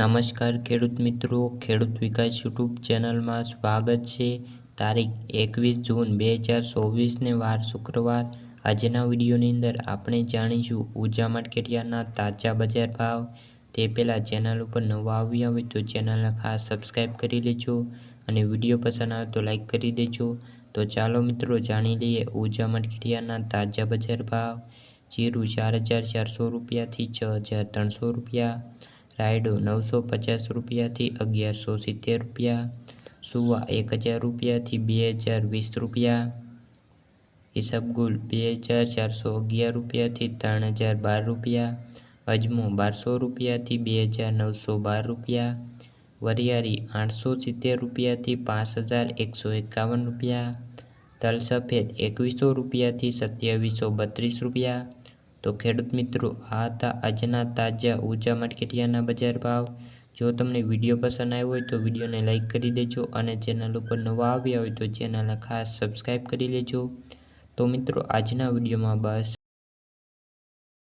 નમસ્કાર ખેડૂત મિત્રો, ખેડૂત વિકાસ યુટ્યુબ ચેનલમાં સ્વાગત છે. તારીખ એકવીસ જૂન બે હજાર ચોવીસને વાર શુક્રવાર. આજના વિડીયોની અંદર આપણે જાણીશું ઊર્જા માર્કેટિયાના તાજા બજાર ભાવ. તે પહેલાં ચેનલ ઉપર નવા આવ્યા હોય તો ચેનલને ખાસ સબસ્ક્રાઈબ કરી લેજો અને વીડિયો પસંદ આવે તો લાઈક કરી દેજો. તો ચાલો મિત્રો, જાણી લઈએ ઊર્જા માર્કેટિયાના તાજા બજાર ભાવ. જીરું ચાર હજાર ચારસો રૂપિયાથી છ હજાર ત્રણસો રૂપિયા. રાયડો નવસો પચાસ રૂપિયાથી અગિયારસો સિત્તેર રૂપિયા, સુવા એક હજાર રૂપિયાથી બે હજાર વીસ રૂપિયા ઈસબગુલ બે હજાર ચારસો અગિયાર રૂપિયાથી ત્રણ હજાર બાર રૂપિયા, અજમો બારસો રૂપિયાથી બે હજાર નવસો બાર રૂપિયા, વરિયાળી આઠસો સિત્તેર રૂપિયાથી પાંચ હજાર એકસો એકાવન રૂપિયા તલ સફેદ એકવીસો રૂપિયાથી સત્યાવીસો બત્રીસ રૂપિયા તો ખેડૂત મિત્રો, આ હતા આજના તાજા ઊર્જા માર્કેટિયાના બજાર ભાવ. જો તમને વીડિયો પસંદ આવ્યો હોય તો વિડીયોને લાઇક કરી દેજો અને ચેનલ ઉપર નવા આવ્યા હોય તો ચેનલને ખાસ સબસ્ક્રાઈબ કરી લેજો. તો મિત્રો, આજના વિડીયોમાં બસ.